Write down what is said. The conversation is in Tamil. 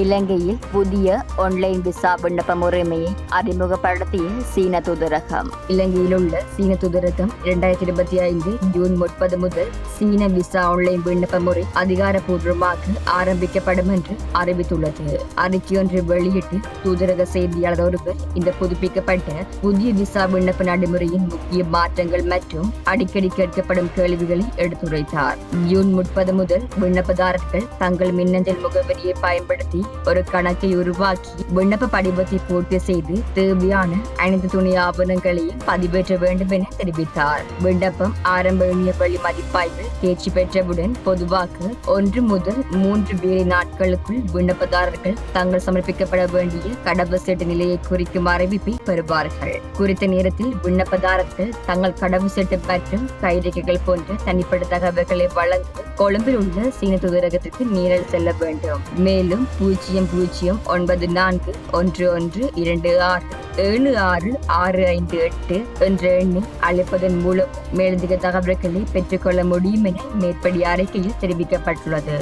இலங்கையில் புதிய ஒன்லைன் விசா விண்ணப்ப முறைமையை அறிமுகப்படுத்திய சீன தூதரகம். இலங்கையில் உள்ள சீன தூதரகம் இரண்டாயிரத்தி இருபத்தி ஐந்து ஜூன் முப்பது முதல் சீன விசா ஆன்லைன் விண்ணப்ப முறை அதிகாரப்பூர்வமாக ஆரம்பிக்கப்படும் என்று அறிவித்துள்ளது. அறிக்கையொன்றை வெளியிட்டு தூதரக செய்தியாளர் ஒருவர் இந்த புதுப்பிக்கப்பட்ட புதிய விசா விண்ணப்ப நடைமுறையின் முக்கிய மாற்றங்கள் மற்றும் அடிக்கடி கேட்கப்படும் கேள்விகளை எடுத்துரைத்தார். ஜூன் முப்பது முதல் விண்ணப்பதாரர்கள் தங்கள் மின்னஞ்சல் முகவரியை பயன்படுத்தி ஒரு கணக்கை உருவாக்கி விண்ணப்ப படிவத்தை பூர்த்தி செய்து தேவையான அனைத்து துணை ஆவணங்களையும் பதிவேற்ற வேண்டும் என தெரிவித்தார். விண்ணப்பம் ஆரம்ப இணைய வழி மதிப்பாய்வில் தேர்ச்சி பெற்றவுடன் பொதுவாக ஒன்று முதல் மூன்று வேலை நாட்களுக்குள் விண்ணப்பதாரர்கள் தாங்கள் சமர்ப்பிக்கப்பட வேண்டிய கடவு சீட்டு நிலையை குறிக்கும் அறிவிப்பை பெறுவார்கள். குறித்த நேரத்தில் விண்ணப்பதாரர்கள் தங்கள் கடவு சீட்டு மற்றும் கைரேகைகள் போன்ற தனிப்பட்ட தகவல்களை வழங்க கொழும்பில் உள்ள சீன தூதரகத்திற்கு நேரில் செல்ல வேண்டும். மேலும் பூஜ்ஜியம் பூஜ்ஜியம் ஒன்பது நான்கு ஒன்று ஒன்று இரண்டு ஆறு ஏழு ஆறு ஆறு ஐந்து எட்டு என்ற எண்ணை அழைப்பதன் மூலம் மேலதிக தகவல்களை பெற்றுக்கொள்ள முடியும் என மேற்படி அறிக்கையில் தெரிவிக்கப்பட்டுள்ளது.